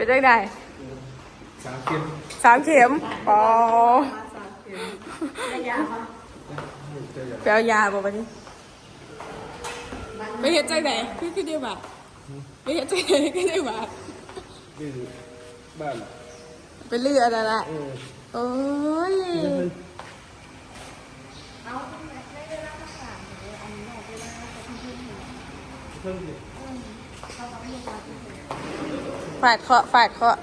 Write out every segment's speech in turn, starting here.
เป็นจังไดสามเข็มสามเข็มอ๋อไปเอายาบ่บัดนี้ไปเฮ็ดจังไดคือคือได้บาดไปเฮ็ดจังไดคือได้บาดนี่บ้านไปเลือดอะไรเออโอ้ยเพิ่งสิ ฝาดเคาะฝาดเคาะ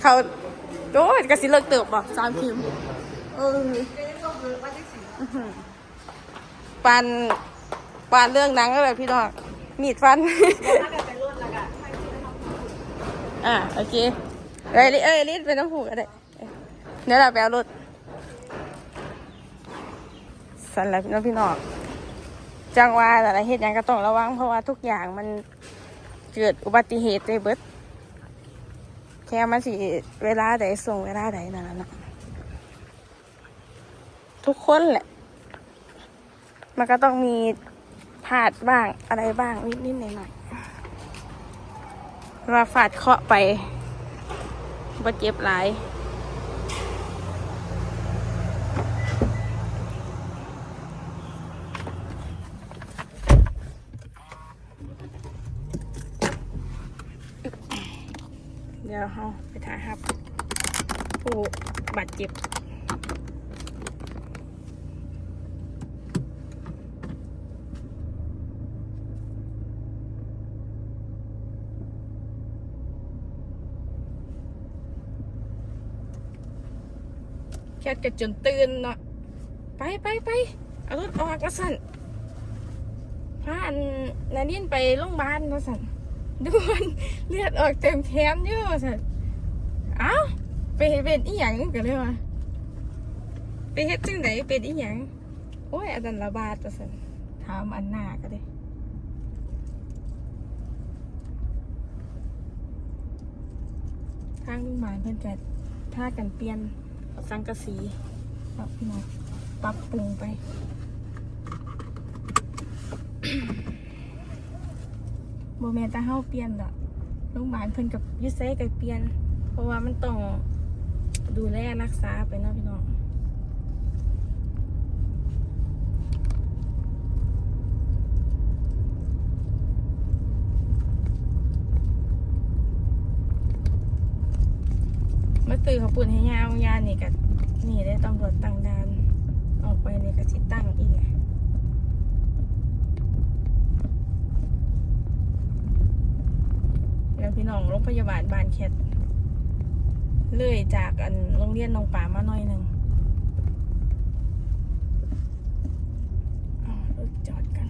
เขาโอ้ยกระสิเลิกเติบบ่สามเข็มเอออื้อหือปานปานเรื่องหนังก็แบบพี่น้องมีดฟัน อะโอเคเอ้ยลิเอ้ยลิเป็นน้ำผูกก็ได้เดี๋ยวเราไปเอารถสันแล้วพี่น้องพี่น้องจังหว่าแต่ละเหตุอย่างก็ต้องระวังเพราะว่าทุกอย่างมัน เกิดอุบัติเหตุได้เบิด แค่มันสิเวลาใดส่งเวลาใดนั่นแหละเนะทุกคนแหละ มันก็ต้องมีพลาดบ้างอะไรบ้างนิดๆหน่อยๆว่าฟาดเคาะไปบ่เจ็บหลาย วเราไปถ่ายครับ ผู้บาดเจ็บแค่กระจนตื่นเนาะไปไปไปเอารถออกกระสันพาอันนานินไปโรงพยาบาลกระสัน ด่วนเลือดออกเต็มแขนอยู่กระสันเอ้าไปเฮ็ดเป็นอีหยังกันเลยว่ะไปเฮ็ดจังไหนเป็นอีหยังโอ้ยอันนั้นระบาดกระสันถามอันหน้าก็ได้ทางโรงพยาบาลเพิ่อนจะท่ากันเปลี่ยนสังกะสีครับพี่น้องปรับปรุงไป โมเมนต์ตาเฮาเปลี่ยนดอกโรงพยาบาลเพิ่นกับยูเซ่กับเปลี่ยน เพราะว่ามันต้องดูแลรักษาไปเนาะพี่น้องมาตื่นเขาปุ่นให้ยาวยานี่กับนี่ได้ตำรวจตั้งด่าน ออกไปนี่ก็สิตั้งอีก แล้วพี่น้องโรงพยาบาลบานแคทเลยจากอันโรงเรียนน้องป่ามาหน่อยหนึ่งเอารถจอดกัน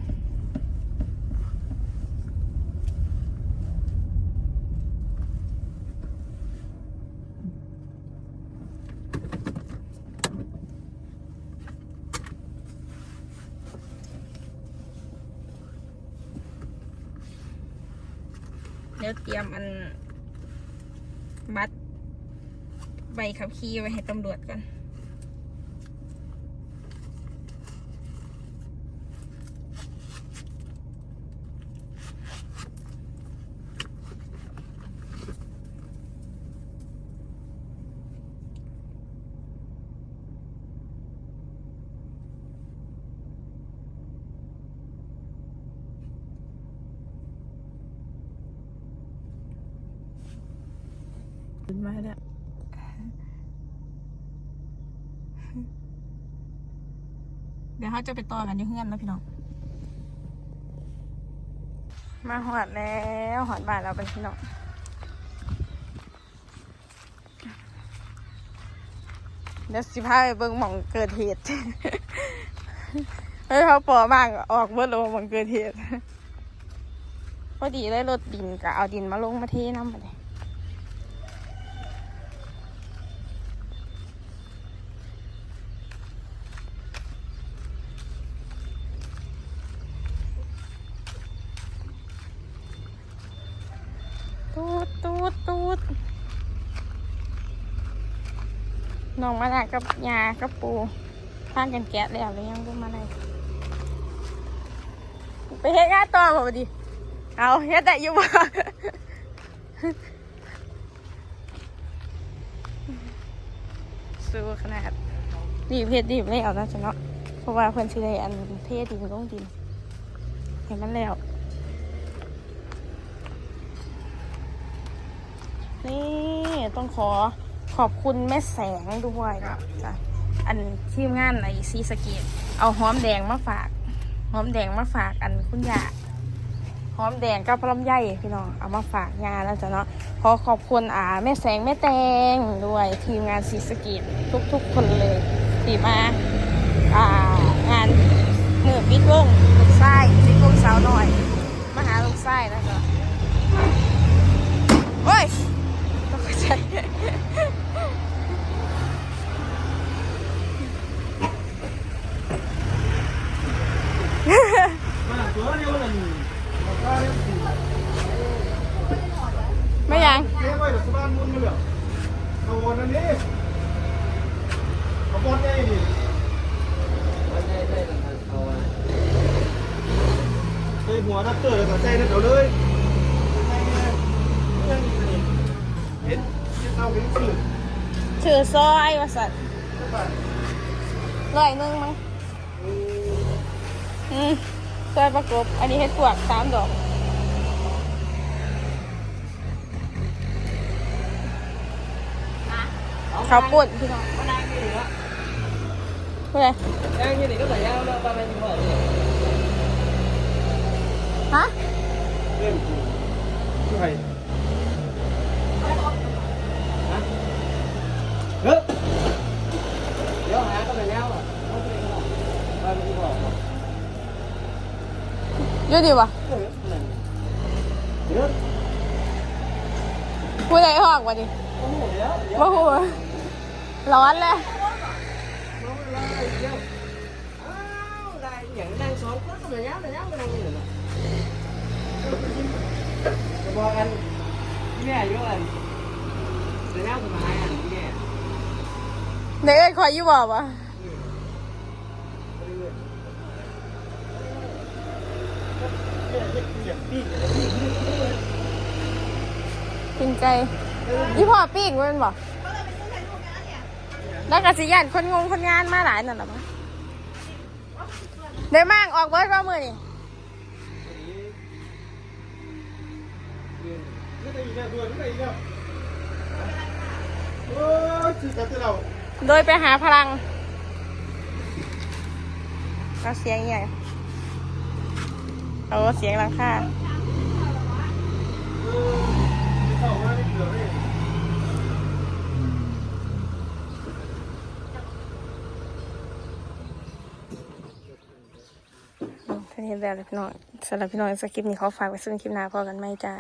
เดี๋ยวเตรียมอันบัตรใบขับขี่ไว้ให้ตำรวจก่อน เขาจะไปต่อกันที่เฮือนแล้วพี่น้อง มาหอดแล้วหอดบ้านเราเป็นพี่น้องเดี๋ยวสิพาไปเบิ่งหม่องเกิดเหตุเฮ้ยเขาปอมากออกเบิดโลหม่องเกิดเหตุพอดีเลยรถดินก็เอาดินมาลงมาเทน้ำไปเลย ตูดตูดตูดน้องมาลากับยากับปูข้างกันแกะแล้วเลยยังดูมาไหนไปเฮ็ดงาต่อบ่ดีเอาเฮ็ดได้อยู่บ่สู้ขนาดดิบเฮ็ดดิบแล้วนะจ๊ะเนาะเพราะว่าเพิ่นสิได้อันเทดินองดินเห็นมันแล้ว นี่ต้องขอขอบคุณแม่แสงด้วยจ้ะอันทีมงานไอซีสเกตเอาหอมแดงมาฝาก หอมแดงมาฝากอันคุณยาหอมแดงกับพลำไยพี่น้องเอามาฝากงานแล้วจ้ะเนาะขอขอบคุณอ่าแม่แสงแม่แตงด้วยทีมงานซีสเกตทุก ๆ คนเลยที่มาอ่างานเมื่อปิดวงลูกไส้ปิดวงสาวหน่อยมาหาลูกไส้นะจ๊ะโอ้ย ตกใจ มาตัวเดียวนั่นมาป้าเนี่ย ไม่ยัง เก็บไว้เดี๋ยวสบ้านมุนมาเลยเอาวันนั้นนี่เอาบอลได้ดิใส่หัวนักเตอร์แล้วก็ใส่นั่นเอาเลยใส่เนี่ยเรื่องนี้เห็นเห็นเอาเป็นสื่อถือซอยวาสัตว์สักบาทร้อยหนึงมั้งอืมซอยประกบอันนี้เฮ็ดปวกสามดอก เขาวปุ่นพี่น้องเพื่อฮะเล่นใครเฮ้ยเดี๋ยวหาก็ไปแล้วอะเขาไปแล้วไปไม่ได้บอกอยูดีวะเออนั่นเดี๋ยวพูดอะไรหอกวะดิโอ้โหเดี๋ยวเดี๋ยวว่าหัวร้อนเลยน้องอะไรเดี๋ยวอ้าวได้อย่างนั่งสอนก็ต้องอ ย่างนี้อย่างนี้นั่งอยู่น่ะจะบอกกันแม่อยู่กันแต่แล้วสุดท้ายอะแม่เด็กเอ้ยคอยอยู่บอกวะปิ่งไก่ยี่พ่อปิ้งเว้นบอก แล้วก็สิยานคนงงคนงานมาหลายนั่นหละมั้งเดี๋ยวมั่งออกเบิร์ดว่ามือนี่ไม่ได้อีกแล้วด้วยไม่ได้อีกแล้วโอ้ยสิกันเราโดยไปหาพลังเอาเสียงใหญ่เอาเสียงลังคาเข้ามาได้เกือบเลย ท่าน เห็นแล้วพี่น้องสำหรับพี่น้องสกิปนี้เขาฝากไว้ซึ่งคลิปหน้าพอกันไหมจ้า